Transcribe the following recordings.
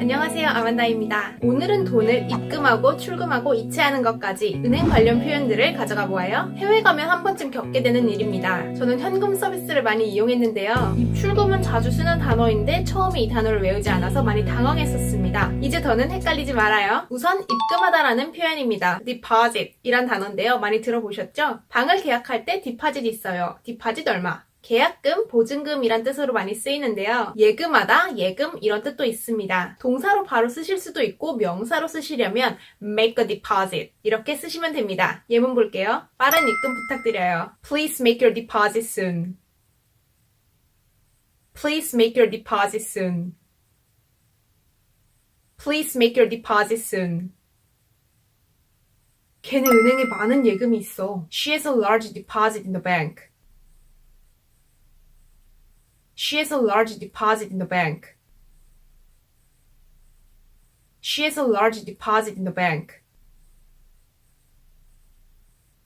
안녕하세요 아만다입니다. 오늘은 돈을 입금하고 출금하고 이체하는 것까지 은행 관련 표현들을 가져가 보아요. 해외 가면 한 번쯤 겪게 되는 일입니다. 저는 현금 서비스를 많이 이용했는데요. 입출금은 자주 쓰는 단어인데 처음에 이 단어를 외우지 않아서 많이 당황했었습니다. 이제 더는 헷갈리지 말아요. 우선 입금하다라는 표현입니다. deposit 이란 단어인데요. 많이 들어보셨죠? 방을 계약할 때 디파짓 있어요. 디파짓 얼마? 계약금, 보증금이란 뜻으로 많이 쓰이는데요. 예금하다, 예금 이런 뜻도 있습니다. 동사로 바로 쓰실 수도 있고 명사로 쓰시려면 make a deposit 이렇게 쓰시면 됩니다. 예문 볼게요. 빠른 입금 부탁드려요. Please make your deposit soon. Please make your deposit soon. Please make your deposit soon. 걔는 은행에 많은 예금이 있어. She has a large deposit in the bank. She has a large deposit in the bank. She has a large deposit in the bank.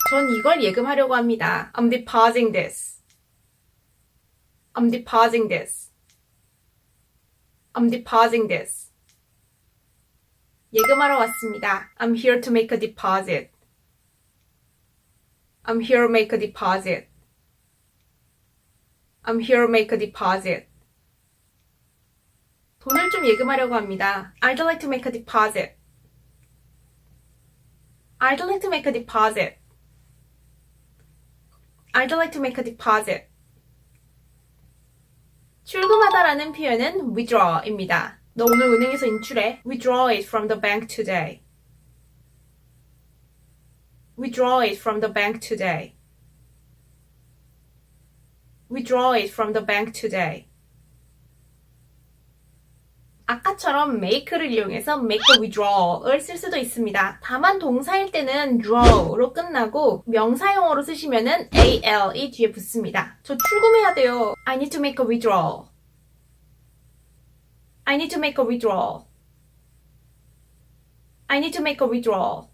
전 이걸 예금하려고 합니다. I'm depositing this. I'm depositing this. I'm depositing this. 예금하러 왔습니다. I'm here to make a deposit. I'm here to make a deposit. I'm here to make a deposit. 돈을 좀 예금하려고 합니다. I'd like to make a deposit. I'd like to make a deposit. I'd like to make a deposit. 출금하다라는 표현은 withdraw입니다. 너 오늘 은행에서 인출해. Withdraw it from the bank today. Withdraw it from the bank today. Withdraw it from the bank today. 아까처럼 make를 이용해서 make a withdraw을 쓸 수도 있습니다. 다만 동사일 때는 draw로 끝나고 명사용어로 쓰시면은 al이 뒤에 붙습니다. 저 출금해야 돼요. I need to make a withdrawal. I need to make a withdrawal. I need to make a withdrawal.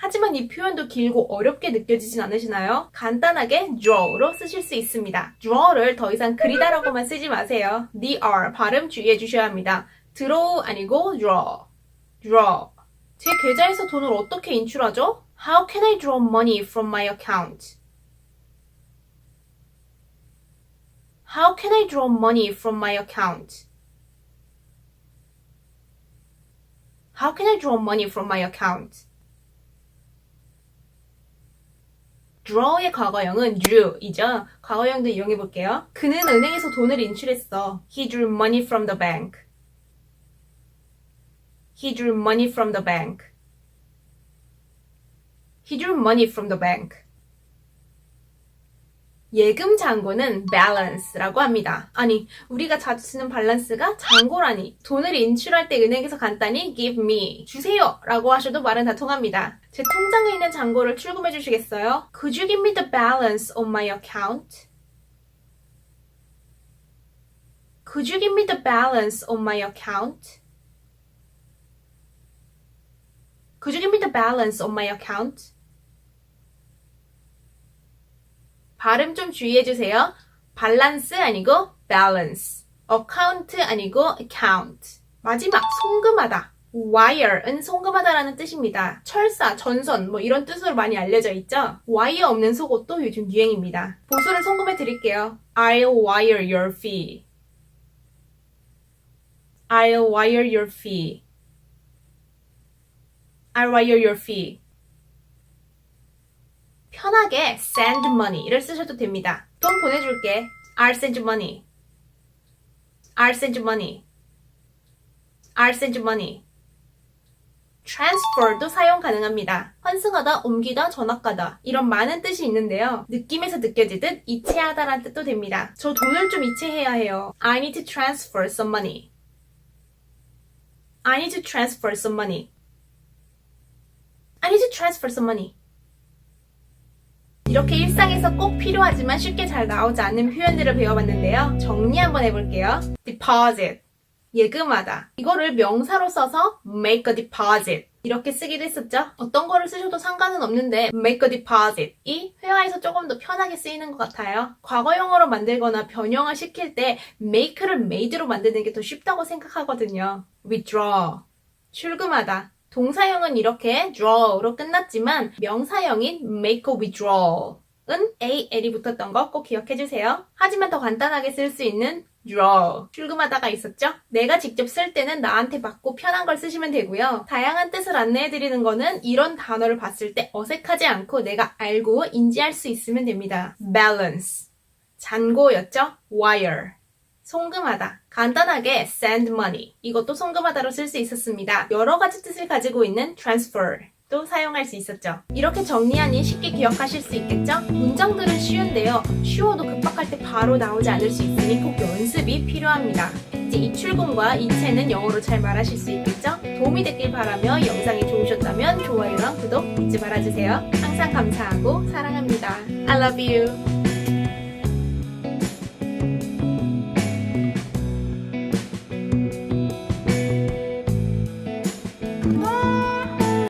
하지만 이 표현도 길고 어렵게 느껴지진 않으시나요? 간단하게 draw로 쓰실 수 있습니다. draw를 더 이상 그리다라고만 쓰지 마세요. dr 발음 주의해 주셔야 합니다. draw 아니고 draw. draw. 제 계좌에서 돈을 어떻게 인출하죠? How can I draw money from my account? How can I draw money from my account? How can I draw money from my account? Draw의 과거형은 drew이죠. 과거형도 이용해 볼게요. 그는 은행에서 돈을 인출했어. He drew money from the bank. He drew money from the bank. He drew money from the bank. 예금 잔고는 balance라고 합니다. 아니, 우리가 자주 쓰는 밸런스가 잔고라니. 돈을 인출할 때 은행에서 간단히 give me, 주세요 라고 하셔도 말은 다 통합니다. 제 통장에 있는 잔고를 출금해 주시겠어요? Could you give me the balance on my account? Could you give me the balance on my account? Could you give me the balance on my account? 발음 좀 주의해 주세요. 밸런스 아니고 balance. account 아니고 account. 마지막 송금하다. wire은 송금하다라는 뜻입니다. 철사, 전선 뭐 이런 뜻으로 많이 알려져 있죠. wire 없는 속옷도 요즘 유행입니다. 보수를 송금해 드릴게요. I'll wire your fee. I'll wire your fee. I'll wire your fee. 편하게 send money를 쓰셔도 됩니다. 돈 보내줄게. I'll send you money. I'll send you money. I'll send you money. transfer도 사용 가능합니다. 환승하다, 옮기다, 전학가다 이런 많은 뜻이 있는데요. 느낌에서 느껴지듯 이체하다란 뜻도 됩니다. 저 돈을 좀 이체해야 해요. I need to transfer some money. I need to transfer some money. I need to transfer some money. 이렇게 일상에서 꼭 필요하지만 쉽게 잘 나오지 않는 표현들을 배워봤는데요. 정리 한번 해볼게요. deposit. 예금하다. 이거를 명사로 써서 make a deposit. 이렇게 쓰기도 했었죠? 어떤 거를 쓰셔도 상관은 없는데 make a deposit이 회화에서 조금 더 편하게 쓰이는 것 같아요. 과거형으로 만들거나 변형을 시킬 때 make를 made로 만드는 게 더 쉽다고 생각하거든요. withdraw 출금하다 동사형은 이렇게 draw로 끝났지만 명사형인 make a withdraw은 AL이 붙었던 거 꼭 기억해 주세요. 하지만 더 간단하게 쓸 수 있는 draw 출금하다가 있었죠? 내가 직접 쓸 때는 나한테 맞고 편한 걸 쓰시면 되고요. 다양한 뜻을 안내해 드리는 거는 이런 단어를 봤을 때 어색하지 않고 내가 알고 인지할 수 있으면 됩니다. balance 잔고였죠? wire 송금하다. 간단하게 send money. 이것도 송금하다로 쓸 수 있었습니다. 여러 가지 뜻을 가지고 있는 transfer. 도 사용할 수 있었죠. 이렇게 정리하니 쉽게 기억하실 수 있겠죠? 문장들은 쉬운데요. 쉬워도 급박할 때 바로 나오지 않을 수 있으니 꼭 연습이 필요합니다. 이제 이 출근과 이체는 영어로 잘 말하실 수 있겠죠? 도움이 됐길 바라며 영상이 좋으셨다면 좋아요랑 구독 잊지 말아주세요. 항상 감사하고 사랑합니다. I love you.